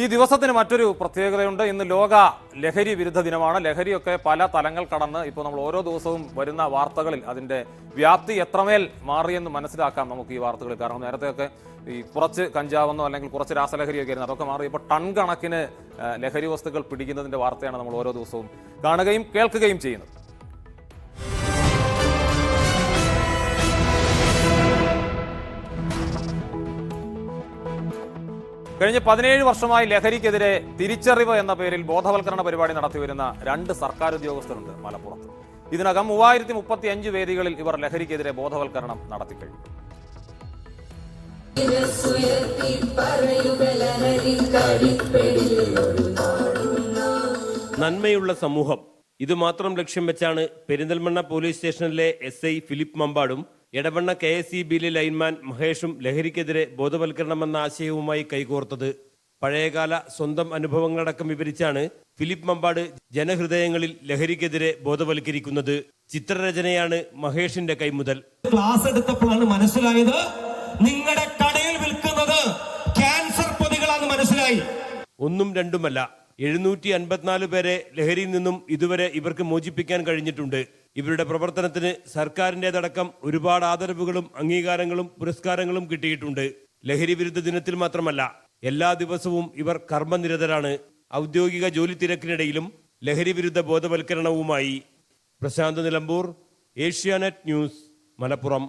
ഈ ദിവസത്തിന് മറ്റൊരു പ്രത്യേകതയുണ്ട്. ഇന്ന് ലോക ലഹരി വിരുദ്ധ ദിനമാണ്. ലഹരിയൊക്കെ പല തലങ്ങൾ കടന്ന് ഇപ്പോൾ നമ്മൾ ഓരോ ദിവസവും വരുന്ന വാർത്തകളിൽ അതിന്റെ വ്യാപ്തി എത്രമേൽ മാറിയെന്ന് മനസ്സിലാക്കാം നമുക്ക് ഈ വാർത്തകളിൽ. കാരണം നേരത്തെയൊക്കെ ഈ കുറച്ച് കഞ്ചാവെന്നോ അല്ലെങ്കിൽ കുറച്ച് രാസലഹരിയൊക്കെ ആയിരുന്നു. അതൊക്കെ മാറി ഇപ്പോൾ ടൺ കണക്കിന് ലഹരി വസ്തുക്കൾ പിടിക്കുന്നതിന്റെ വാർത്തയാണ് നമ്മൾ ഓരോ ദിവസവും കാണുകയും കേൾക്കുകയും ചെയ്യുന്നത്. കഴിഞ്ഞ പതിനേഴ് വർഷമായി ലഹരിക്കെതിരെ തിരിച്ചറിവ് എന്ന പേരിൽ ബോധവൽക്കരണ പരിപാടി നടത്തിവരുന്ന രണ്ട് സർക്കാർ ഉദ്യോഗസ്ഥരുണ്ട് മലപ്പുറത്ത്. ഇതിനകം മൂവായിരത്തി മുപ്പത്തി അഞ്ച് വേദികളിൽ ഇവർ ലഹരിക്കെതിരെ ബോധവൽക്കരണം നടത്തിക്കഴിഞ്ഞു നന്മയുള്ള സമൂഹം. ഇത് മാത്രം ലക്ഷ്യം വെച്ചാണ് പെരിന്തൽമണ്ണ പോലീസ് സ്റ്റേഷനിലെ എസ് ഐ ഫിലിപ്പ് മമ്പാടും എടവണ്ണ കെ എസ് ഇ ബിയിലെ ലൈൻമാൻ മഹേഷും ലഹരിക്കെതിരെ ബോധവൽക്കരണമെന്ന ആശയവുമായി കൈകോർത്തത്. പഴയകാല സ്വന്തം അനുഭവങ്ങളടക്കം വിവരിച്ചാണ് ഫിലിപ്പ് മമ്പാട് ജനഹൃദയങ്ങളിൽ ലഹരിക്കെതിരെ ബോധവൽക്കരിക്കുന്നത്. ചിത്രരചനയാണ് മഹേഷിന്റെ കൈമുതൽ. ക്ലാസ് എടുത്തപ്പോഴാണ് മനസ്സിലായത് നിങ്ങളുടെ കടയിൽ വിൽക്കുന്നത് ക്യാൻസർ പൊതികളാണ് മനസ്സിലായി. ഒന്നും രണ്ടുമല്ല എഴുന്നൂറ്റി അൻപത്തിനാല് പേരെ ലഹരിയിൽ നിന്നും ഇതുവരെ ഇവർക്ക് മോചിപ്പിക്കാൻ കഴിഞ്ഞിട്ടുണ്ട്. ഇവരുടെ പ്രവർത്തനത്തിന് സർക്കാരിന്റെതടക്കം ഒരുപാട് ആദരവുകളും അംഗീകാരങ്ങളും പുരസ്കാരങ്ങളും കിട്ടിയിട്ടുണ്ട്. ലഹരി വിരുദ്ധ ദിനത്തിൽ മാത്രമല്ല എല്ലാ ദിവസവും ഇവർ കർമ്മനിരതരാണ്. ഔദ്യോഗിക ജോലി തിരക്കിനിടയിലും ലഹരി വിരുദ്ധ ബോധവൽക്കരണവുമായി. പ്രശാന്ത് നിലമ്പൂർ ഏഷ്യാനെറ്റ് ന്യൂസ് മലപ്പുറം.